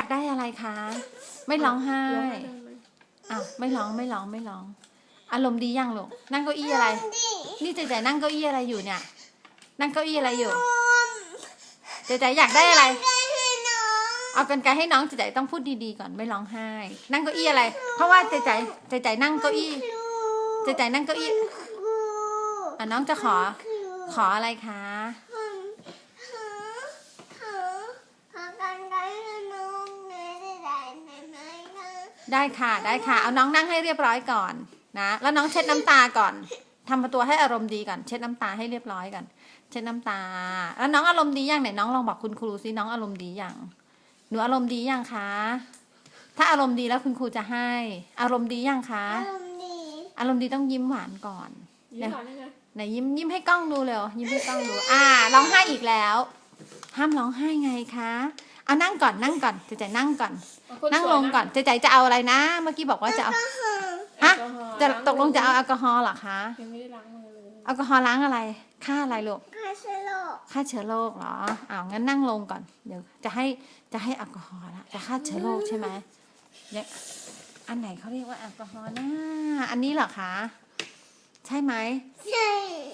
อยากได้อะไรคะ ไม่ร้องไห้ร้องไห้ได้ไหมอ้าวไม่ร้องไม่ร้องไม่ร้อง อารมณ์ดียังลูกนั่งเก้าอี้อะไร นี่เจ๊ๆนั่งเก้าอี้อะไรอยู่เนี่ย นั่งเก้าอี้อะไรอยู่เจ๊ๆอยากได้อะไร เอากันไกลให้น้องเจ๊ๆต้องพูดดีๆก่อนไม่ร้องไห้ นั่งเก้าอี้อะไร เพราะว่าเจ๊ๆเจ๊ๆนั่งเก้าอี้เจ๊ๆนั่งเก้าอี้อะน้องจะขอ ขออะไรคะ ได้ค่ะได้ค่ะ เอาน้องนั่งให้เรียบร้อยก่อนนะ แล้วน้องเช็ดน้ำตาก่อนทำตัวให้อารมณ์ดีก่อนเช็ดน้ำตาให้เรียบร้อยก่อนเช็ดน้ำตา แล้วน้องอารมณ์ดียังไหนน้องลองบอกคุณครูซิน้องอารมณ์ดียังหนูอารมณ์ดียังคะถ้าอารมณ์ดีแล้วคุณครูจะให้ อารมณ์ดียังคะอารมณ์ดีต้องยิ้มหวานก่อนยิ้มหวานได้ไงไหนยิ้มยิ้มให้กล้องดูเร็วยิ้มให้กล้องดู อ่าร้องไห้อีกแล้ว ห้ามร้องไห้ไงคะ เอานั่งก่อนนั่งก่อนเจ๊ๆนั่งก่อนเอาคนั่งสวยลงก่อนเจ๊ๆจะเอาอะไรนะ เมื่อกี้บอกว่าจะเอาฮะแอลกอฮอล์จะล้าตกลงจะเอาแอลกอฮอล์เหรอคะยังไม่ได้ล้างมือเลยแอลกอฮอล์ล้างอะไรค่าอะไรลูกฆ่าเชื้อโรคเหรออ้าวงั้นนั่งลงก่อนเดี๋ยวจะให้จะให้แอลกอฮอล์ละจะฆ่าเชื้อโรคใช่ไหมเนี่ยอันไหนเขาเรียกว่าแอลกอฮอล์นะอันนี้เหรอคะใช่ไหม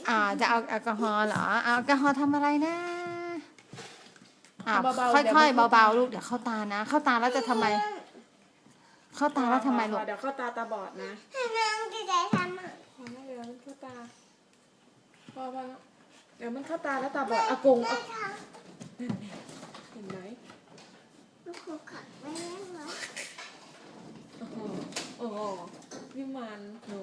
อ่าจะเอาแอลกอฮอล์เหรอเอาแอลกอฮอล์ทำอะไรนะ อ่าค่อยๆเบาๆลูกเดี๋ยวเข้าตานะ เข้าตาแล้วจะทำไม เข้าตาแล้วทำไมลูกเดี๋ยวเข้าตาตาบอดนะพอแล้วเดี๋ยวมันเข้าตาพอพอแล้วเดี๋ยวมันเข้าตาแล้วตาบอดอากงอะนั่นไงเห็นไหมโอ้โหโอ้โหพี่มันหนู